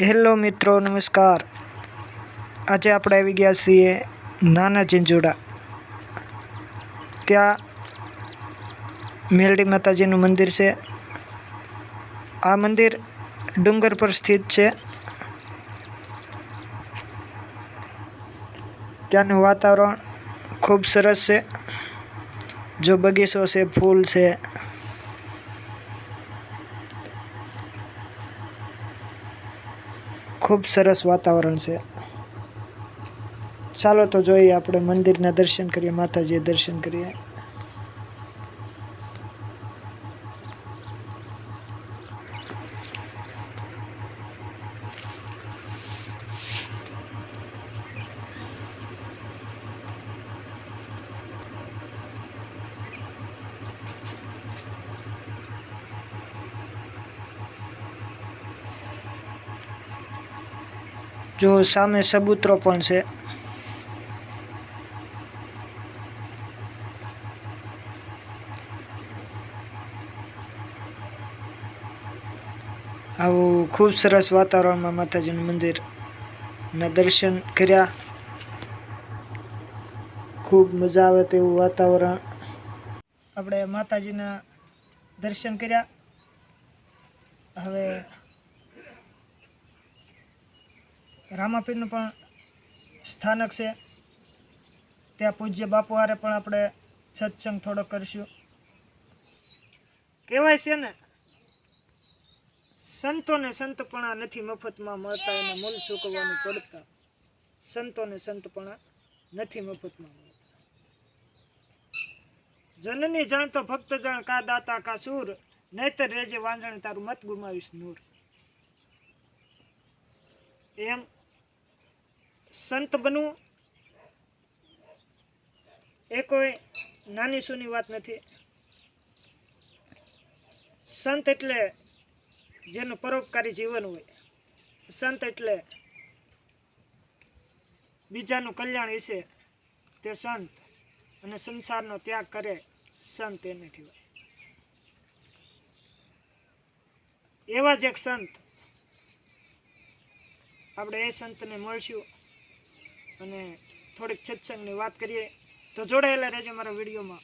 Hello મિત્રો, નમસ્કાર. આજે આપણે આવી ગયા છીએ નાના ચિંચોડા ત્યાં મેલડી માતાજીનું મંદિર છે. આ મંદિર ડુંગર પર સ્થિત છે. ત્યાંનું વાતાવરણ ખૂબ સરસ છે. જો બગીચો છે, ફૂલ છે ખૂબ સરસ વાતાવરણ છે. ચાલો તો જોઈએ આપણે મંદિરના દર્શન કરીએ માતાજીએ દર્શન કરીએ. જો સામે સબૂતરો પણ છે. આવું ખૂબ સરસ વાતાવરણમાં માતાજીનું મંદિર ના દર્શન કર્યા. ખૂબ મજા આવે તેવું વાતાવરણ. આપણે માતાજીના દર્શન કર્યા. હવે રામાપીરનું પણ સ્થાનક છે. ત્યાં પૂજ્ય બાપુ હારે પણ આપણે સત્સંગ થોડો કરીશું. કહેવાય છે ને, સંતોને સંતપણા નથી મફતમાં મળતા, એને મૂલ ચૂકવવાનું પડતા. સંતોને સંતપણા નથી મફતમાં મળતા. જનની જણ તો ભક્ત જણ કા દાતા કા સૂર, નહીતર રેજે વાંજણ તારું મત ગુમાવીશ નૂર. એમ સંત બનવું એ કોઈ નાની સૂની વાત નથી. સંત એટલે જેનું પરોપકારી જીવન હોય. સંત એટલે બીજાનું કલ્યાણ વિશે તે સંત અને સંસારનો ત્યાગ કરે સંત એને કહેવાય. એવા જ એક સંત. આપણે એ સંતને મળશું. અને થોડીક સત્સંગની વાત કરીએ તો જોડાયેલા રહેજો મારા વિડીયોમાં.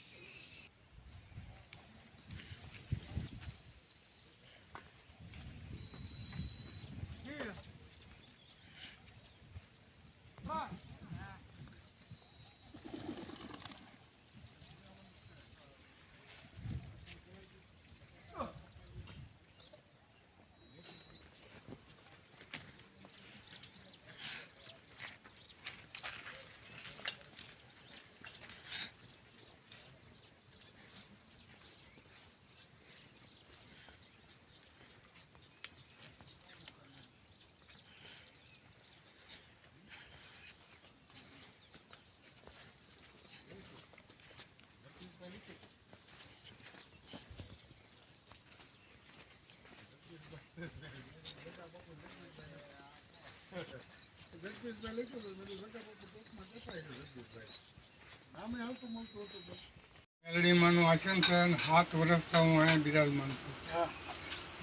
મેલડીમાંનું આશ્રમ થયા અને સાત વર્ષથી હું અહીંયા બિરાજમાન છું.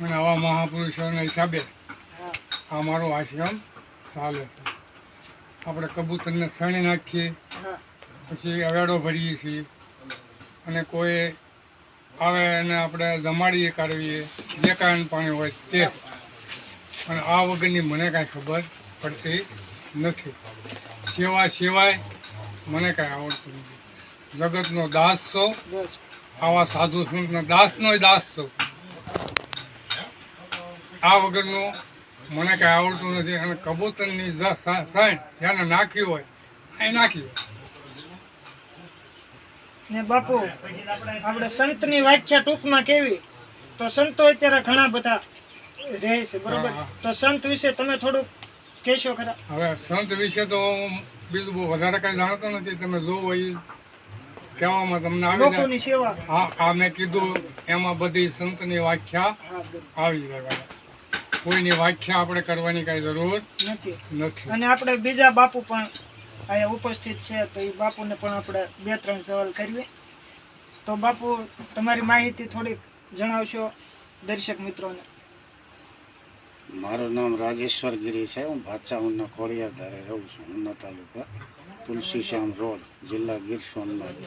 અને આવા મહાપુરુષોના હિસાબે આ મારો આશ્રમ ચાલે છે. આપણે કબૂતરને સણી નાખીએ, પછી અવેડો ભરીએ છીએ. અને કોઈ આવે એને આપણે જમાડીએ, કાઢવીએ, જે કાંઈ પાણી હોય તે. અને આ વગરની મને કાંઈ ખબર પડતી નથી. સેવા સિવાય મને કાંઈ આવડતું નથી. જગતનો દાસ છો આવા સાધુ સંતનો દાસનો દાસ છો. આ વગરનું મને કાંઈ આવડતું નથી અને કબૂતરની સાઈન જેને નાખ્યું હોય એ નાખ્યું ને બાપુ આપણે સંતની વ્યાખ્યા ટૂંકમાં કેવી? તો સંતો અત્યારે ઘણા બધા રહે છે બરોબર. તો સંત વિશે તમે થોડુંક કહેશો ખરા? હવે સંત વિશે તો હું બીજું બહુ વધારે કાંઈ જાણતો નથી. તમે જોવો એ કહેવામાં તમને આવી સેવા. હા આ મેં કીધું એમાં બધી સંતની વ્યાખ્યા આવી જાય કોઈની વ્યાખ્યા આપણે કરવાની કાંઈ જરૂર નથી. નથી. અને આપણે બીજા બાપુ પણ અહીંયા ઉપસ્થિત છે તો એ બાપુને પણ આપણે બે ત્રણ સવાલ કરીએ. તો બાપુ તમારી માહિતી થોડીક જણાવશો દર્શક મિત્રોને? મારું નામ રાજેશ્વર ગિરી છે. હું ભાચા ઉના ખોડિયાર ધારે રહું છું ઉના તાલુકા તુલસીશ્યામ રોડ જિલ્લા ગીર સોમનાથ.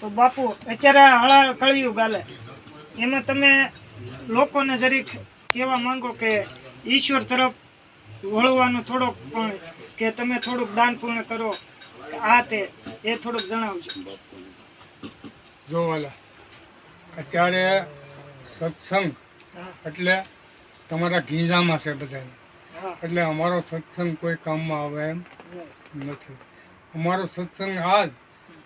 તો બાપુ અત્યારે હળા કળિયું ગાલે એમાં તમે લોકોને જરીક કહેવા માંગો કે ઈશ્વર તરફ વળવાનું થોડોક પણ કે તમે થોડુંક દાન પૂર્ણ કરો આ તે એ થોડુંક જણાવજો. જોવાલા. અત્યારે સત્સંગ એટલે તમારા ગીંજામાં છે બધાને. એટલે અમારો સત્સંગ કોઈ કામમાં આવે એમ નથી. અમારો સત્સંગ આ જ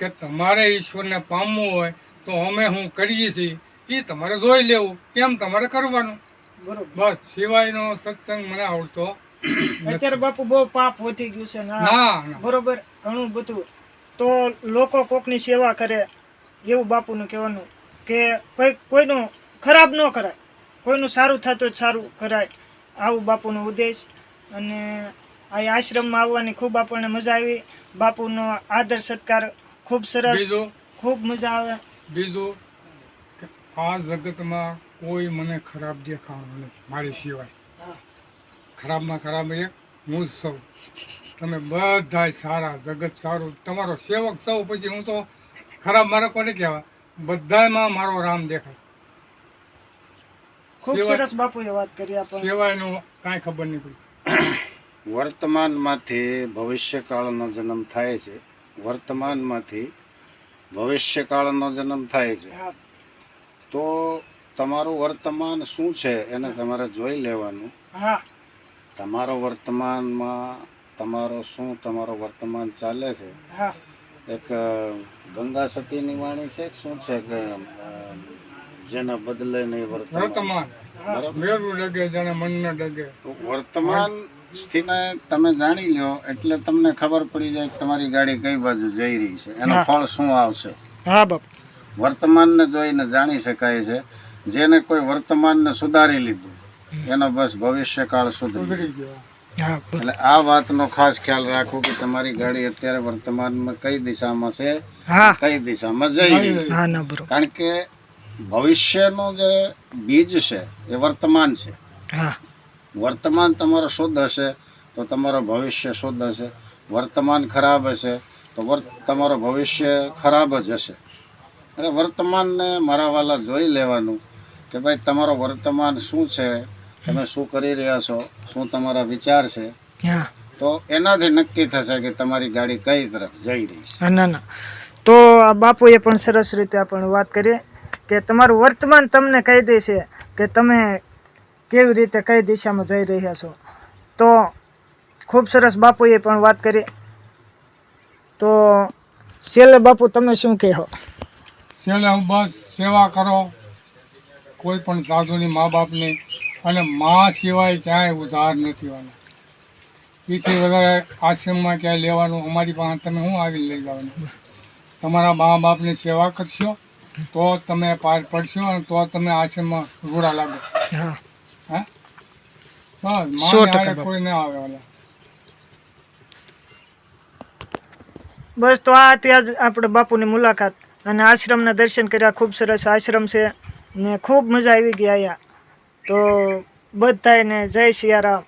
કે તમારે ઈશ્વરને પામવું હોય તો અમે હું કરીએ છીએ એ તમારે જોઈ લેવું એમ તમારે કરવાનું. બરોબર. બસ સિવાયનો સત્સંગ મને આવડતો અત્યારે બાપુ બહુ પાપ વધી ગયું છે બરોબર ઘણું બધું. તો લોકો કોકની સેવા કરે એવું બાપુનું કહેવાનું કે કોઈ કોઈનું ખરાબ ન કરાય. કોઈનું સારું થતું સારું કરાય. આવું બાપુનો ઉદ્દેશ. અને આ આશ્રમમાં આવવાની ખૂબ આપણને મજા આવી. બાપુનો આદર સત્કાર ખૂબ સરસ ખૂબ મજા આવે. બીજું? કે આ જગતમાં કોઈ મને ખરાબ દેખાવાનું નથી મારી સિવાય. ખરાબમાં ખરાબ એ હું જ સૌ તમે બધાય સારા જગત સારું. તમારો સેવક સૌ પછી હું તો ખરાબ મારા કોને કહેવા? બધામાં મારો રામ દેખાય. ખૂબ સરસ બાપુએ વાત કરી આપણે સેવાયનું કાંઈ ખબર નહીં પડી વર્તમાનમાંથી ભવિષ્યકાળનો જન્મ થાય છે. વર્તમાનમાંથી ભવિષ્યકાળનો જન્મ થાય છે. હા. તો તમારું વર્તમાન શું છે એને તમારે જોઈ લેવાનું. હા. તમારો વર્તમાનમાં તમારો શું તમારો વર્તમાન ચાલે છે? હા. એક ગંગા સતીની વાણી છે શું છે કે જેના બદલે નહીં વર્તમાન? મેરું ડગે જાણે મન ન ડગે વર્તમાન સ્થિતિને તમે જાણી લ્યો એટલે તમને ખબર પડી જાય કે તમારી ગાડી કઈ બાજુ જઈ રહી છે. એનું ફળ શું આવશે? હા બાપ. વર્તમાનને જોઈને જાણી શકાય છે. જેને કોઈ વર્તમાનને સુધારી લીધું એનો બસ ભવિષ્યકાળ સુધરી ગયો. એટલે આ વાતનો ખાસ ખ્યાલ રાખો કે તમારી ગાડી અત્યારે વર્તમાનમાં કઈ દિશામાં છે? કઈ દિશામાં જઈ રહી છે? કારણ કે ભવિષ્યનું જે બીજ છે એ વર્તમાન છે. હા. વર્તમાન તમારો શુદ્ધ હશે તો તમારો ભવિષ્ય શુદ્ધ હશે. વર્તમાન ખરાબ હશે તો તમારો ભવિષ્ય ખરાબ જ હશે. એટલે વર્તમાનને મારા વાલા જોઈ લેવાનું કે ભાઈ તમારો વર્તમાન શું છે? તમે શું કરી રહ્યા છો? શું તમારા વિચાર છે? તો એનાથી નક્કી થશે કે તમારી ગાડી કઈ તરફ જઈ રહી છે. ના ના તો આ બાપુએ પણ સરસ રીતે આપણે વાત કરી કે તમારું વર્તમાન તમને કહી દે છે કે તમે કેવી રીતે કઈ દિશામાં જઈ રહ્યા છો. તો ખૂબ સરસ બાપુએ પણ વાત કરી. તો છેલ્લે બાપુ તમે શું કહો? છેલ્લે હું બસ સેવા કરો. કોઈ પણ સાધુની મા બાપની અને મા સિવાય ક્યાંય ઉધાર નથી વાલા એથી વધારે આશ્રમમાં ક્યાંય લેવાનું અમારી પાસે તમે શું આવી લઈ જવાનું? તમારા મા બાપની સેવા કરશો તો તમે પાર પડશો અને તો તમે આશ્રમમાં રૂડા લાગો. હા. હા? બસ સો ટકા કોઈ ના આવે વાલા બસ તો આ ત્યાં જ આપણે બાપુની મુલાકાત. અને આશ્રમના દર્શન કર્યા ખૂબ સરસ આશ્રમ છે ને ખૂબ મજા આવી ગઈ અહીંયા. તો બધાને જય સિયારામ